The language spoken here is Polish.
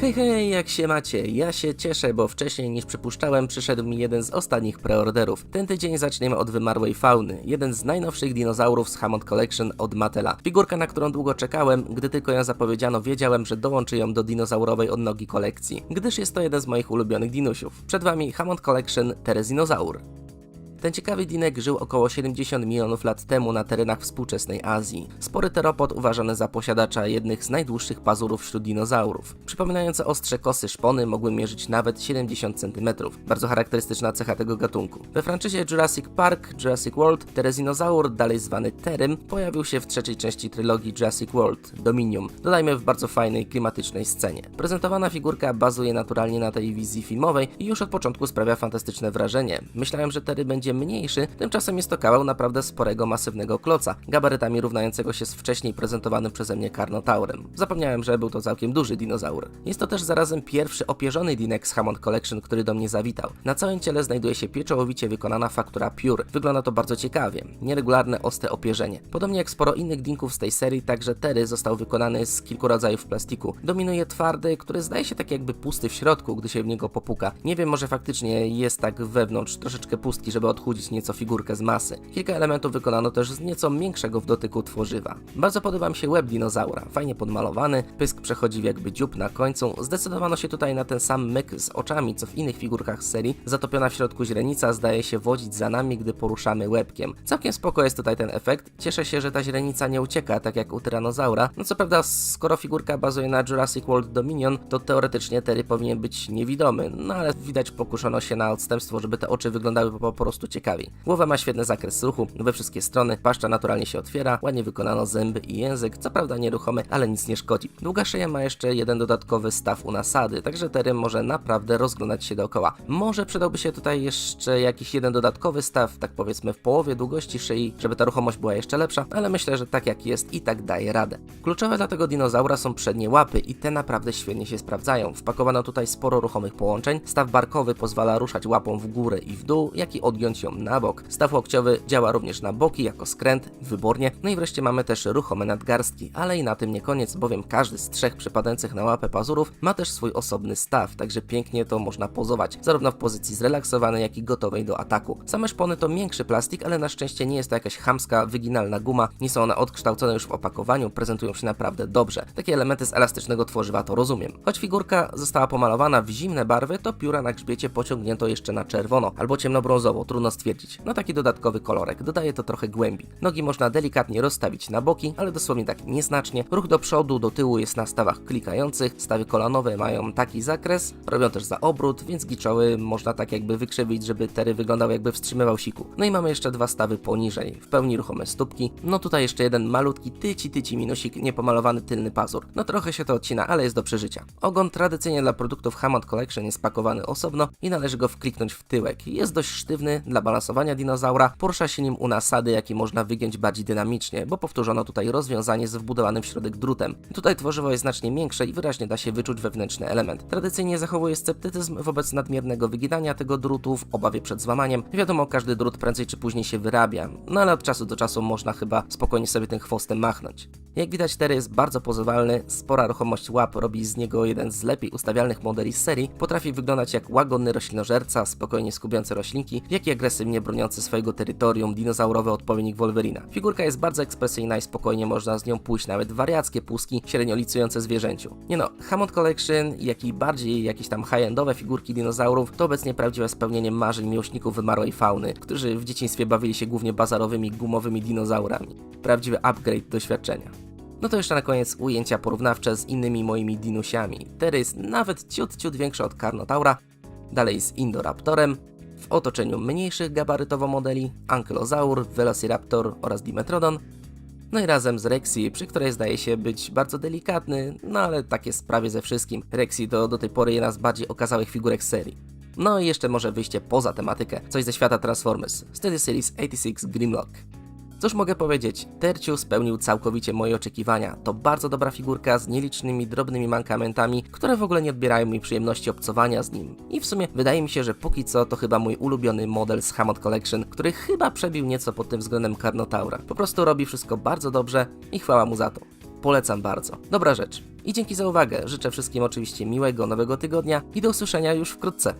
Hej, hej, jak się macie? Ja się cieszę, bo wcześniej niż przypuszczałem przyszedł mi jeden z ostatnich preorderów. Ten tydzień zaczniemy od wymarłej fauny, jeden z najnowszych dinozaurów z Hammond Collection od Matela. Figurka, na którą długo czekałem, gdy tylko ją zapowiedziano, wiedziałem, że dołączy ją do dinozaurowej odnogi kolekcji, gdyż jest to jeden z moich ulubionych dinusiów. Przed wami Hammond Collection Terezinozaur. Ten ciekawy dinek żył około 70 milionów lat temu na terenach współczesnej Azji. Spory teropod uważany za posiadacza jednych z najdłuższych pazurów wśród dinozaurów. Przypominające ostrze kosy szpony mogły mierzyć nawet 70 cm. Bardzo charakterystyczna cecha tego gatunku. We franczyzie Jurassic Park, Jurassic World, terezinozaur, dalej zwany Terym, pojawił się w trzeciej części trylogii Jurassic World, Dominium. Dodajmy w bardzo fajnej, klimatycznej scenie. Prezentowana figurka bazuje naturalnie na tej wizji filmowej i już od początku sprawia fantastyczne wrażenie. Myślałem, że Tery będzie mniejszy, tymczasem jest to kawał naprawdę sporego, masywnego kloca, gabarytami równającego się z wcześniej prezentowanym przeze mnie Carnotaurem. Zapomniałem, że był to całkiem duży dinozaur. Jest to też zarazem pierwszy opierzony dinek z Hammond Collection, który do mnie zawitał. Na całym ciele znajduje się pieczołowicie wykonana faktura Pure. Wygląda to bardzo ciekawie. Nieregularne, ostre opierzenie. Podobnie jak sporo innych dinków z tej serii, także Tery został wykonany z kilku rodzajów plastiku. Dominuje twardy, który zdaje się tak jakby pusty w środku, gdy się w niego popuka. Nie wiem, może faktycznie jest tak wewnątrz, troszeczkę pustki, żeby odchudzić nieco figurkę z masy. Kilka elementów wykonano też z nieco większego w dotyku tworzywa. Bardzo podoba mi się łeb dinozaura, fajnie podmalowany, pysk przechodzi w jakby dziób na końcu. Zdecydowano się tutaj na ten sam myk z oczami, co w innych figurkach z serii. Zatopiona w środku źrenica zdaje się wodzić za nami, gdy poruszamy łebkiem. Całkiem spoko jest tutaj ten efekt. Cieszę się, że ta źrenica nie ucieka, tak jak u tyranozaura. No co prawda, skoro figurka bazuje na Jurassic World Dominion, to teoretycznie Terry powinien być niewidomy, no ale widać pokuszono się na odstępstwo, żeby te oczy wyglądały po, po prostu ciekawiej. Głowa ma świetny zakres ruchu we wszystkie strony, paszcza naturalnie się otwiera, ładnie wykonano zęby i język, co prawda nieruchomy, ale nic nie szkodzi. Długa szyja ma jeszcze jeden dodatkowy staw u nasady, także Terry może naprawdę rozglądać się dookoła. Może przydałby się tutaj jeszcze jakiś jeden dodatkowy staw, tak powiedzmy w połowie długości szyi, żeby ta ruchomość była jeszcze lepsza, ale myślę, że tak jak jest i tak daje radę. Kluczowe dla tego dinozaura są przednie łapy i te naprawdę świetnie się sprawdzają. Wpakowano tutaj sporo ruchomych połączeń, staw barkowy pozwala ruszać łapą w górę i w dół, jak i odgiąć ją na bok. Staw łokciowy działa również na boki jako skręt, wybornie. No i wreszcie mamy też ruchome nadgarstki, ale i na tym nie koniec, bowiem każdy z trzech przypadających na łapę pazurów ma też swój osobny staw, także pięknie to można pozować, zarówno w pozycji zrelaksowanej, jak i gotowej do ataku. Same szpony to większy plastik, ale na szczęście nie jest to jakaś chamska, wyginalna guma, nie są one odkształcone już w opakowaniu, prezentują się naprawdę dobrze. Takie elementy z elastycznego tworzywa to rozumiem. Choć figurka została pomalowana w zimne barwy, to pióra na grzbiecie pociągnięto jeszcze na czerwono albo ciemnobrązowo, trudno stwierdzić. No taki dodatkowy kolorek, dodaje to trochę głębi. Nogi można delikatnie rozstawić na boki, ale dosłownie tak nieznacznie. Ruch do przodu, do tyłu jest na stawach klikających, stawy kolanowe mają taki zakres, robią też za obrót, więc giczoły można tak jakby wykrzywić, żeby tery wyglądał jakby wstrzymywał siku. No i mamy jeszcze dwa stawy poniżej, w pełni ruchome stópki. No tutaj jeszcze jeden malutki tyci tyci minusik, niepomalowany tylny pazur. No trochę się to odcina, ale jest do przeżycia. Ogon tradycyjnie dla produktów Hammond Collection jest pakowany osobno i należy go wkliknąć w tyłek. Jest dość sztywny dla balansowania dinozaura, porusza się nim u nasady, jak i można wygiąć bardziej dynamicznie, bo powtórzono tutaj rozwiązanie z wbudowanym w środek drutem. Tutaj tworzywo jest znacznie większe i wyraźnie da się wyczuć wewnętrzny element. Tradycyjnie zachowuje sceptycyzm wobec nadmiernego wyginania tego drutu w obawie przed złamaniem. Wiadomo, każdy drut prędzej czy później się wyrabia, no ale od czasu do czasu można chyba spokojnie sobie tym chwostem machnąć. Jak widać, Terry jest bardzo pozywalny, spora ruchomość łap robi z niego jeden z lepiej ustawialnych modeli z serii, potrafi wyglądać jak łagodny roślinożerca, spokojnie skubiący roślinki, jak i agresywnie broniący swojego terytorium dinozaurowy odpowiednik Wolverina. Figurka jest bardzo ekspresyjna i spokojnie można z nią pójść nawet wariackie puski, średnio licujące zwierzęciu. Nie no, Hammond Collection, jak i bardziej jakieś tam high-endowe figurki dinozaurów, to obecnie prawdziwe spełnienie marzeń miłośników wymarłej fauny, którzy w dzieciństwie bawili się głównie bazarowymi, gumowymi dinozaurami. Prawdziwy upgrade doświadczenia. No to jeszcze na koniec ujęcia porównawcze z innymi moimi dinusiami. Tery jest nawet ciut, ciut większa od Carnotaura, dalej z Indoraptorem, w otoczeniu mniejszych gabarytowo modeli Ankylozaur, Velociraptor oraz Dimetrodon, no i razem z Rexy, przy której zdaje się być bardzo delikatny, no ale tak jest prawie ze wszystkim. Rexy to do tej pory jedna z bardziej okazałych figurek serii. No i jeszcze może wyjście poza tematykę, coś ze świata Transformers, Steady Series 86 Grimlock. Cóż mogę powiedzieć, Terciu spełnił całkowicie moje oczekiwania. To bardzo dobra figurka z nielicznymi drobnymi mankamentami, które w ogóle nie odbierają mi przyjemności obcowania z nim. I w sumie wydaje mi się, że póki co to chyba mój ulubiony model z Hammond Collection, który chyba przebił nieco pod tym względem Carnotaura. Po prostu robi wszystko bardzo dobrze i chwała mu za to. polecam bardzo. Dobra rzecz. I dzięki za uwagę. Życzę wszystkim oczywiście miłego nowego tygodnia i do usłyszenia już wkrótce.